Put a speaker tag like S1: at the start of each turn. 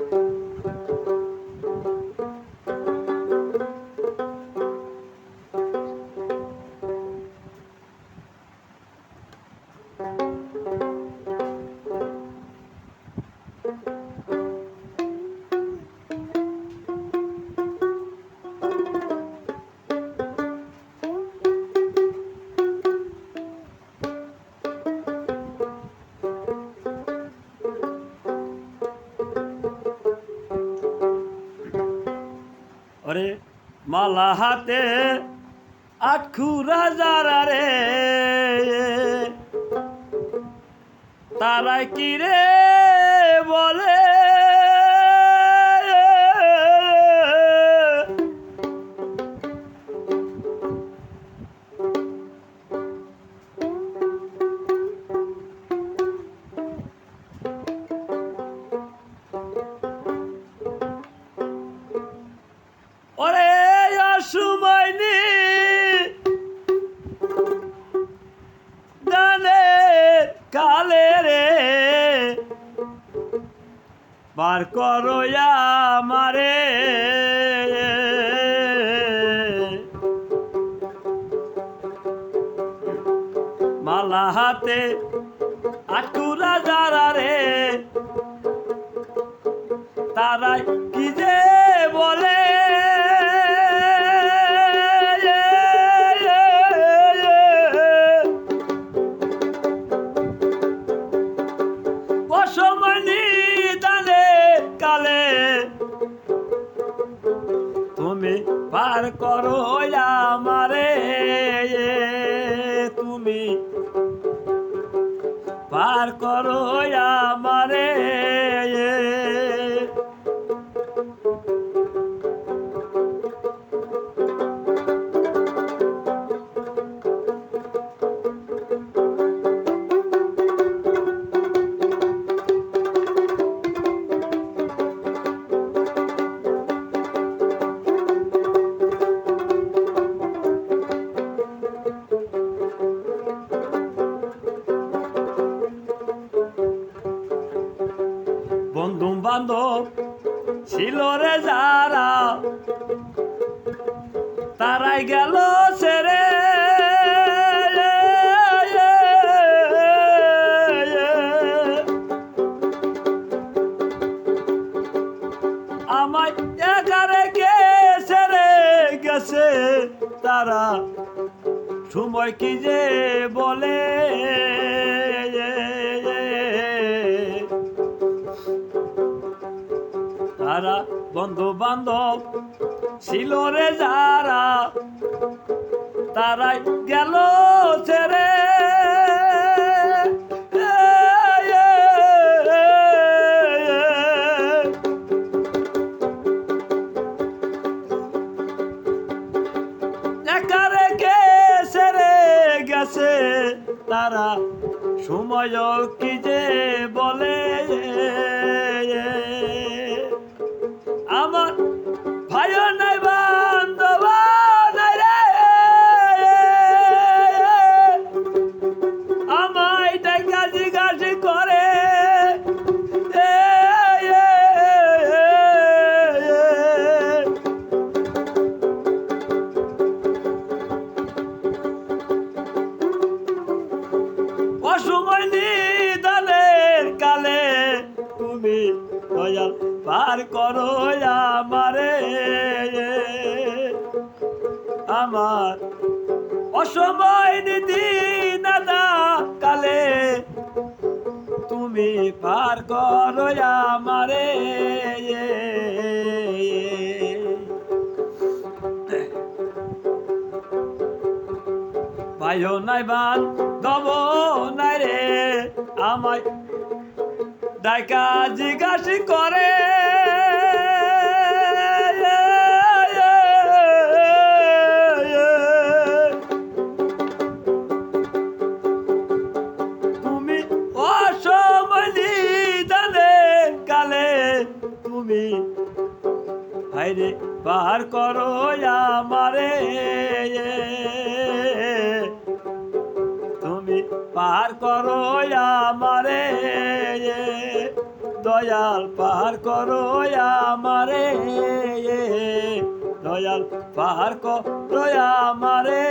S1: thank you ওরে মালা হাতে আটখু রাজারা রে। তারাই কি রে বলে? কালে রে। বার করো আমারে। মালা হাতে আটকুরা তুমি পার করো আমারে তুমি পার করো আমারে বান্ধব ছিল রে যারা তারাই গেল একারে গেছে গেছে তারা? সময় কি যে বলে বন্ধু বান্ধব ছিল রে যারা তারাই গেল ছেড়ে। গেছে তারা সময় কি যে বলে? আমার ভাই নাই বান্ধব নাই আমায় টাকা জিজ্ঞাসা করে। অসময় পার করো আমারে। আমার অসময় নিদি দাদা কালে, তুমি পার করো আমারে। পাইও নাই বান দব নাই রে। আমায় ডাইকা জিজ্ঞাসি করে হাইরে পার করো আমারে। তুমি পার করো আমারে। দয়াল পার করো আমারে। দয়াল পার করো আমারে।